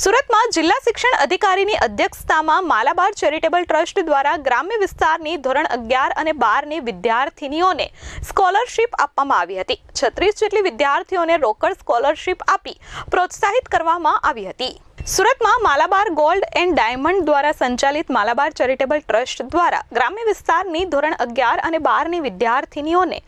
સુરતમાં જિલ્લા શિક્ષણ અધિકારીની અધ્યક્ષતામાં માલાબાર ચેરિટેબલ ટ્રસ્ટ દ્વારા ગ્રામ્ય વિસ્તારની ધોરણ અગિયાર અને બારની વિદ્યાર્થિનીઓને સ્કોલરશીપ આપવામાં આવી હતી. છત્રીસ જેટલી વિદ્યાર્થીઓને રોકડ સ્કોલરશીપ આપી પ્રોત્સાહિત કરવામાં આવી હતી. સુરતમાં માલાબાર ગોલ્ડ એન્ડ ડાયમંડ દ્વારા સંચાલિત માલાબાર ચેરિટેબલ ટ્રસ્ટ દ્વારા ગ્રામ્ય વિસ્તારની ધોરણ અગિયાર અને બારની વિદ્યાર્થિનીઓને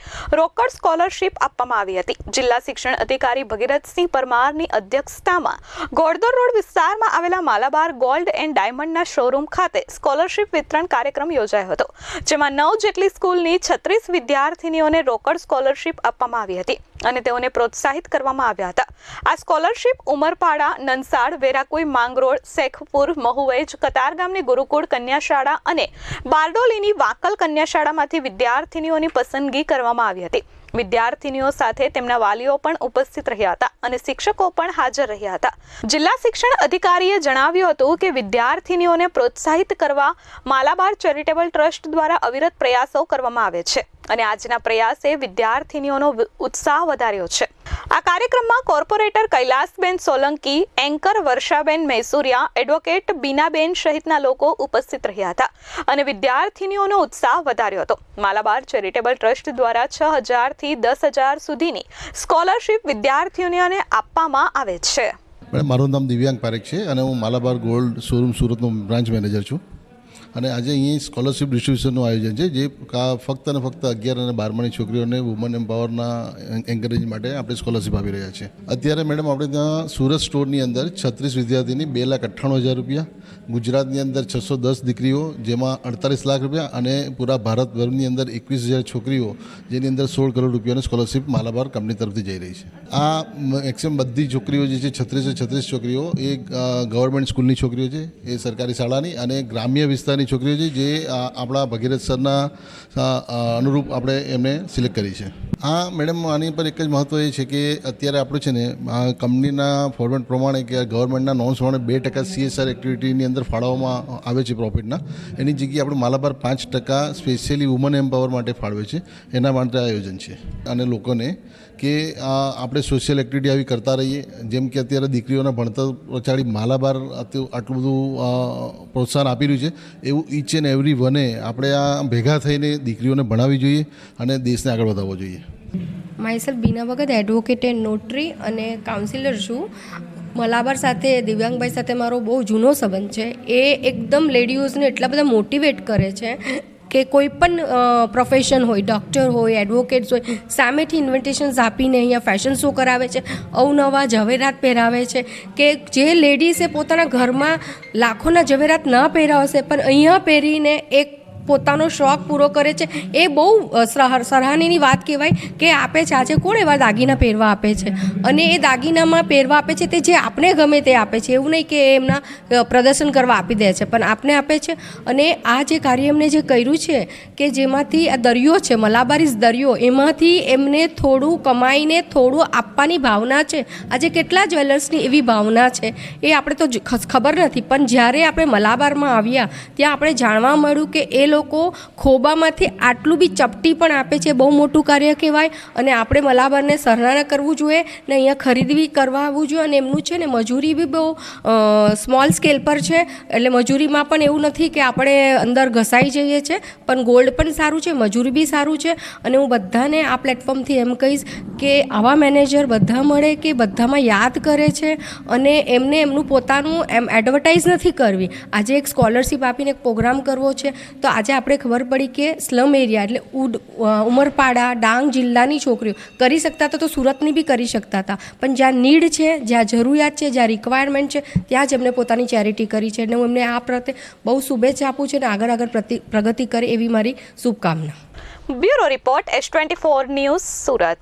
રોકડ સ્કોલરશીપ આપવામાં આવી હતી. જિલ્લા શિક્ષણ અધિકારી ભગીરથસિંહ પરમારની અધ્યક્ષતામાં ગોળદોર રોડ વિસ્તારમાં આવેલા માલાબાર ગોલ્ડ એન્ડ ડાયમંડના શોરૂમ ખાતે સ્કોલરશીપ વિતરણ કાર્યક્રમ યોજાયો હતો, જેમાં નવ જેટલી સ્કૂલની છત્રીસ વિદ્યાર્થિનીઓને રોકડ સ્કોલરશીપ આપવામાં આવી હતી. અને તેઓને પ્રોત્સાહિત કરવામાં આવ્યા હતા. આ સ્કોલરશીપ ઉમરપાડા, નનસાડ, વેરાકુઈ, માંગરોળ, શેખપુર, મહુવેજ કતારગામની ગુરુકુળ કન્યાશાળા અને બારડોલીની વાકલ કન્યાશાળામાંથી વિદ્યાર્થીનીઓની વિદ્યાર્થિનીઓની પસંદગી કરવામાં આવી હતી. વિદ્યાર્થિનીઓ સાથે તેમના વાલીઓ પણ ઉપસ્થિત રહ્યા હતા અને શિક્ષકો પણ હાજર રહ્યા હતા. જિલ્લા શિક્ષણ અધિકારીએ જણાવ્યું હતું કે વિદ્યાર્થીનીઓને પ્રોત્સાહિત કરવા માલાબાર ચેરિટેબલ ટ્રસ્ટ દ્વારા અવિરત પ્રયાસો કરવામાં આવે છે. અને આજના પ્રયાસે વિદ્યાર્થીનીઓનો ઉત્સાહ વધાર્યો છે. આ કાર્યક્રમમાં corporator Kailasben Solanki, anchor Varshaben Maisuriya, advocate Binaben સહિતના લોકો ઉપસ્થિત રહ્યા હતા અને વિદ્યાર્થિનીઓનો ઉત્સાહ વધાર્યો હતો. માલાબાર ચેરિટેબલ ટ્રસ્ટ દ્વારા છ હજારથી દસ હજાર સુધીની સ્કોલરશીપ વિદ્યાર્થીઓને આપવામાં આવે છે. મારું નામ દિવ્યાંગ પારેખ છે અને હું માલાબાર ગોલ્ડ શોરૂમ સુરતનો બ્રાન્ચ મેનેજર છું. અને આજે અહીં સ્કોલરશિપ ડિસ્ટ્રીબ્યુશનનું આયોજન છે, જે ફક્ત અને ફક્ત અગિયાર અને બારમાની છોકરીઓને વુમન એમ્પાવરના એન્કરેજ માટે આપણે સ્કોલરશિપ આપી રહ્યા છે અત્યારે મેડમ આપણે ત્યાં સુરત સ્ટોરની અંદર છત્રીસ વિદ્યાર્થીની બે લાખ અઠ્ઠાણું હજાર રૂપિયા, ગુજરાતની અંદર છસો દસ દીકરીઓ, જેમાં અડતાલીસ લાખ રૂપિયા અને પૂરા ભારતભરની અંદર એકવીસ હજાર છોકરીઓ, જેની અંદર સોળ કરોડ રૂપિયાની સ્કોલરશિપ માલાબાર કંપની તરફથી જઈ રહી છે. આ મેક્સિમમ બધી છોકરીઓ જે છે, છત્રીસે છત્રીસ છોકરીઓ એ ગવર્મેન્ટ સ્કૂલની છોકરીઓ છે, એ સરકારી શાળાની અને ગ્રામ્ય વિસ્તારની છોકરીઓ છે જે આપણા ભગીરથ સરના અનુરૂપ આપણે એમને સિલેક્ટ કરી છે. આ મેડમ, આની પર એક જ મહત્ત્વ એ છે કે અત્યારે આપણું છે ને કંપનીના ફોર્મેટ પ્રમાણે કે ગવર્મેન્ટના નોન્સ પ્રમાણે બે ટકા સીએસઆર એક્ટિવિટીની અંદર ફાળવવામાં આવે છે પ્રોફિટના એની જગ્યાએ આપણે માલાબાર પાંચ ટકા સ્પેશિયલી વુમન એમ્પાવર માટે ફાળવે છે. એના માટે આયોજન છે. અને લોકોને કે આપણે સોશિયલ એક્ટિવિટી આવી કરતા રહીએ. જેમ કે અત્યારે દીકરીઓના ભણતર પછાડી માલાબાર આટલું બધું પ્રોત્સાહન આપી રહ્યું છે. એવું ઈચ એન્ડ એવરી વને આપણે આ ભેગા થઈને દીકરીઓને ભણાવવી જોઈએ અને દેશને આગળ વધારવો જોઈએ. Myself Beena Bhagat advocate and notary અને કાઉન્સિલર છું. મલાબાર સાથે, દિવ્યાંગભાઈ સાથે મારો બહુ જૂનો સંબંધ છે. એ એકદમ લેડીઓઝને એટલા બધા મોટિવેટ કરે છે. કે કોઈ પણ પ્રોફેશન હોય ડૉક્ટર હોય એડવોકેટ્સ હોય, સામેથી ઇન્વિટેશન્સ આપીને અહીંયા ફેશન શો કરાવે છે, અવનવા ઝવેરાત પહેરાવે છે, કે જે લેડીઝે પોતાના ઘરમાં લાખોના ઝવેરાત ન પહેર્યા હશે પણ અહીંયા પહેરીને એક પોતાનો શોખ પૂરો કરે છે. એ બહુ સરાહનીની વાત કહેવાય કે આપે છે આજે કોણ એવા દાગીના પહેરવા આપે છે? અને એ દાગીનામાં પહેરવા આપે છે તે જે આપણે ગમે તે આપે છે. એવું નહીં કે એમના પ્રદર્શન કરવા આપી દે છે, પણ આપને આપે છે. અને આ જે કાર્ય એમને જે કર્યું છે કે જેમાંથી આ દરિયો છે મલાબારીસ દરિયો, એમાંથી એમને થોડું કમાઈને થોડું આપવાની ભાવના છે. આજે કેટલા જ્વેલર્સની એવી ભાવના છે એ આપણે તો ખબર નથી. પણ જ્યારે આપણે મલાબારમાં આવ્યા, ત્યાં આપણે જાણવા મળ્યું કે એ લોકો ખોબામાંથી આટલું બી ચપટી પણ આપે છે, બહુ મોટું કાર્ય કહેવાય. અને આપણે મલાબારને સરાહના કરવું જોઈએ ને અહીંયા ખરીદવી કરવા આવવું જોઈએ. અને એમનું છે ને મજૂરી બી બહુ સ્મોલ સ્કેલ પર છે. એટલે મજૂરીમાં પણ એવું નથી કે આપણે અંદર ઘસાઈ જઈએ છે. પણ ગોલ્ડ પણ સારું છે, મજૂરી બી સારું છે. અને હું બધાને આ પ્લેટફોર્મથી એમ કહીશ કે આવા મેનેજર બધા મળે કે બધામાં યાદ કરે છે. અને એમને એમનું પોતાનું એમ એડવર્ટાઇઝ નથી કરવી. આજે એક સ્કોલરશિપ આપીને એક પ્રોગ્રામ કરવો છે. તો આજે આપણે ખબર પડી કે સ્લમ એરિયા એટલે ઉડ ઉમરપાડા, ડાંગ જિલ્લાની છોકરીઓ કરી શકતા હતા તો સુરતની બી કરી શકતા હતા. પણ જ્યાં નીડ છે, જ્યાં જરૂરિયાત છે, જ્યાં રિક્વાયરમેન્ટ છે, ત્યાં જ એમને પોતાની ચેરિટી કરી છે અને હું એમને આ પ્રત્યે બહુ શુભેચ્છા આપું છું અને આગળ આગળ પ્રતિ, પ્રગતિ કરે એવી મારી શુભકામના. Bureau report, S twenty four news Surat.